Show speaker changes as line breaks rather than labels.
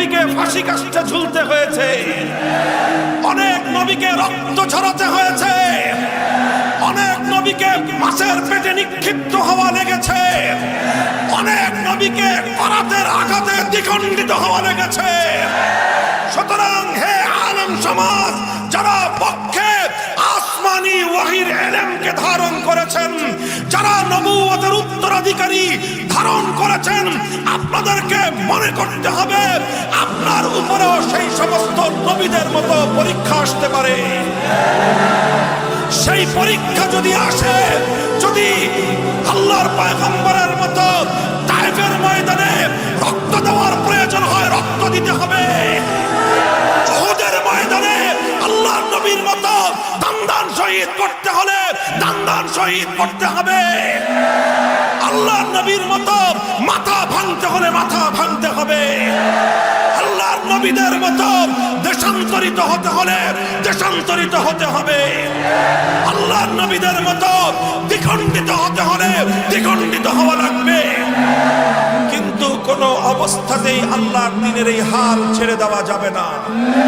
নবীকে ফাঁসি কাশিতে ঝুলতে হয়েছে। অনেক নবীকে রক্ত ঝরাতে হয়েছে। অনেক নবীকে মাছের পেটে নিক্ষিপ্ত হওয়া লেগেছে। অনেক নবীকে করাতের আঘাতে দ্বিখণ্ডিত হওয়া লেগেছে। সুতরাং হে আলম সমাজ, যারা পক্ষে আসমানি ওয়াহির এলেমকে ধারণ করেছেন, যারা নবুয়তের উত্তরাধিকারী ধারণ করেছেন, আপনাদেরকে মনে করতে হবে, আপনার উপরেও সেই সমস্ত নবীদের মতো পরীক্ষা আসতে পারে। সেই পরীক্ষা যদি আসে, যদি আল্লাহর পয়গম্বরের মতো তাইফের ময়দানে রক্ত দেওয়ার প্রয়োজন হয়, রক্ত দিতে হবে। ময়দানে আল্লাহর নবীর মতো দান্দান শহীদ করতে হলে দান্দান শহীদ করতে হবে। মতো মাথা ভাঙতে হলে মাথা ভাঙতে হবে। আল্লাহর নবীদের মতো দেশান্তরিত হতে হলে দেশান্তরিত হতে হবে। আল্লাহর নবীদের মতো দ্বিখণ্ডিত হতে হলে দ্বিখণ্ডিত হওয়া লাগবে। কিন্তু কোনো অবস্থাতেই আল্লাহর দিনের এই হাল ছেড়ে দেওয়া যাবে না।